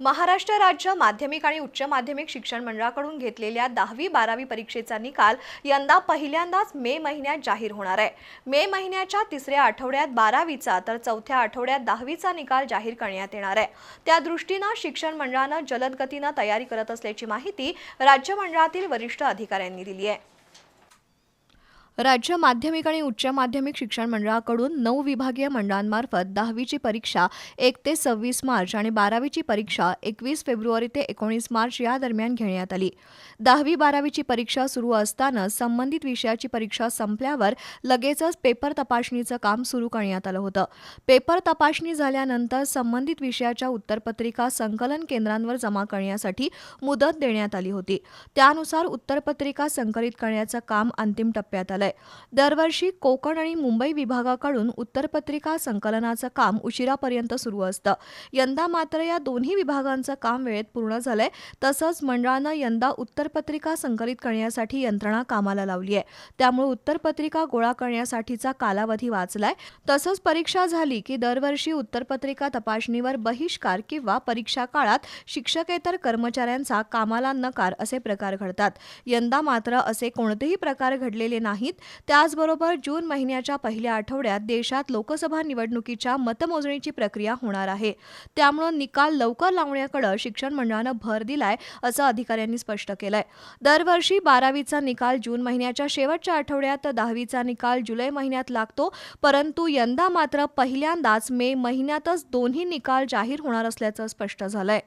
महाराष्ट्र राज्य माध्यमिक आणि उच्च माध्यमिक शिक्षण मंडळाकडून घेतलेल्या दहावी बारावी परीक्षेचा निकाल यंदा पहिल्यांदाच मे महिन्यात जाहीर होणार आहे. मे महिन्याच्या तिसऱ्या आठवड्यात बारावीचा तर चौथ्या आठवड्यात दहावीचा निकाल जाहीर करण्यात येणार आहे. त्या दृष्टीनं शिक्षण मंडळानं जलद गतीनं तयारी करत असल्याची माहिती राज्य मंडळातील वरिष्ठ अधिकाऱ्यांनी दिली आहे. राज्य माध्यमिक आणि उच्च माध्यमिक शिक्षण मंडळाकडून नऊ विभागीय मंडळांमार्फत दहावीची परीक्षा एक ते सव्वीस मार्च आणि बारावीची परीक्षा एकवीस फेब्रुवारी ते एकोणीस मार्च या दरम्यान घेण्यात आली. दहावी बारावीची परीक्षा सुरू असताना संबंधित विषयाची परीक्षा संपल्यावर लगेचच पेपर तपासणीचं काम सुरू करण्यात आलं होतं. पेपर तपासणी झाल्यानंतर संबंधित विषयाच्या उत्तरपत्रिका संकलन केंद्रांवर जमा करण्यासाठी मुदत देण्यात आली होती. त्यानुसार उत्तरपत्रिका संकलित करण्याचं काम अंतिम टप्प्यात आहे दरवर्षी कोकण आणि मुंबई विभागाकडून उत्तरपत्रिका संकलनाचं काम उशिरापर्यंत सुरू असतं. यंदा मात्र या दोन्ही विभागांचं काम वेळेत पूर्ण झालंय. तसंच मंडळानं यंदा उत्तरपत्रिका संकलित करण्यासाठी यंत्रणा कामाला लावली आहे. त्यामुळे उत्तरपत्रिका गोळा करण्यासाठीचा कालावधी वाचलाय. तसंच परीक्षा झाली की दरवर्षी उत्तरपत्रिका तपासणीवर बहिष्कार किंवा परीक्षा काळात शिक्षकेतर कर्मचाऱ्यांचा कामाला नकार असे प्रकार घडतात. यंदा मात्र असे कोणतेही प्रकार घडलेले नाहीत. त्याचबरोबर जून महिन्याच्या पहिल्या आठवड्यात देशात लोकसभा निवडणुकीच्या मतमोजणीची प्रक्रिया होणार आहे. त्यामुळं निकाल लवकर लावण्याकडे शिक्षण मंडळानं भर दिलाय असं अधिकाऱ्यांनी स्पष्ट केलंय. दरवर्षी बारावीचा निकाल जून महिन्याच्या शेवटच्या आठवड्यात दहावीचा निकाल जुलै महिन्यात लागतो परंतु यंदा मात्र पहिल्यांदाच मे महिन्यातच दोन्ही निकाल जाहीर होणार असल्याचं स्पष्ट झालंय.